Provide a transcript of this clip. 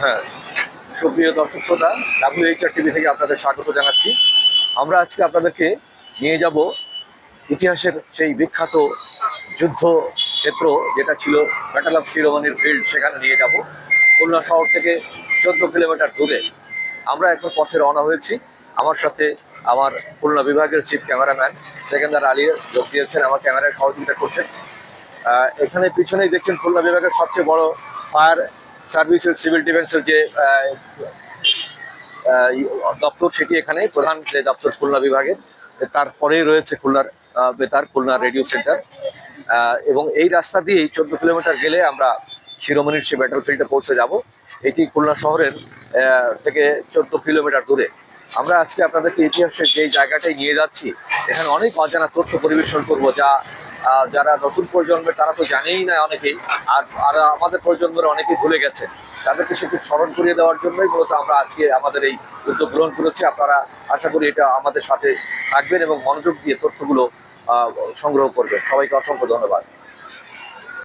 হ্যাঁ। সুপ্রিয় দর্শক শ্রোতা ডাব্লিউএইচআর টিভি থেকে আপনাদের স্বাগত জানাচ্ছি। আমরা আজকে আপনাদেরকে নিয়ে যাব ইতিহাসের সেই বিখ্যাত যুদ্ধ ক্ষেত্র, যেটা ছিল ব্যাটেল অফ শিরোমণির ফিল্ড সেখানে নিয়ে যাব। খুলনা শহর থেকে চোদ্দ কিলোমিটার দূরে। আমরা এখন পথে রওনা হয়েছি। আমার সাথে আমার খুলনা বিভাগের চিফ ক্যামেরাম্যান সেকেন্দার আলী, যোগ দিয়েছেন, আমার ক্যামেরায় সহযোগিতা করছেন। এখানে পিছনেই দেখছেন খুলনা বিভাগের সবচেয়ে বড় ফায়ার সার্ভিসের, সিভিল ডিফেন্সের যে দপ্তর সেটি এখানে, প্রধান যে দপ্তর খুলনা বিভাগের, তারপরেই রয়েছে খুলনার বেতার, খুলনা রেডিও সেন্টার। এবং এই রাস্তা দিয়েই চোদ্দ কিলোমিটার গেলে আমরা শিরোমণির সে ব্যাটল ফিল্ডে পৌঁছে যাব। এটি খুলনা শহরের থেকে চোদ্দ কিলোমিটার দূরে। আমরা আজকে আপনাদেরকে ইতিহাসের যেই জায়গাটায় নিয়ে যাচ্ছি, এখানে অনেক অজানা তথ্য পরিবেশন করব যা যারা নতুন প্রজন্মের তারা তো জানেই না অনেকেই। আর আর আমাদের প্রজন্মের অনেকেই ভুলে গেছে। তাদেরকে সেটি স্মরণ করিয়ে দেওয়ার জন্যই মূলত আমরা আজকে আমাদের এই উদ্যোগ গ্রহণ করেছি। আপনারা আশা করি এটা আমাদের সাথে থাকবেন এবং মনোযোগ দিয়ে তথ্যগুলো সংগ্রহ করবেন। সবাইকে অসংখ্য ধন্যবাদ।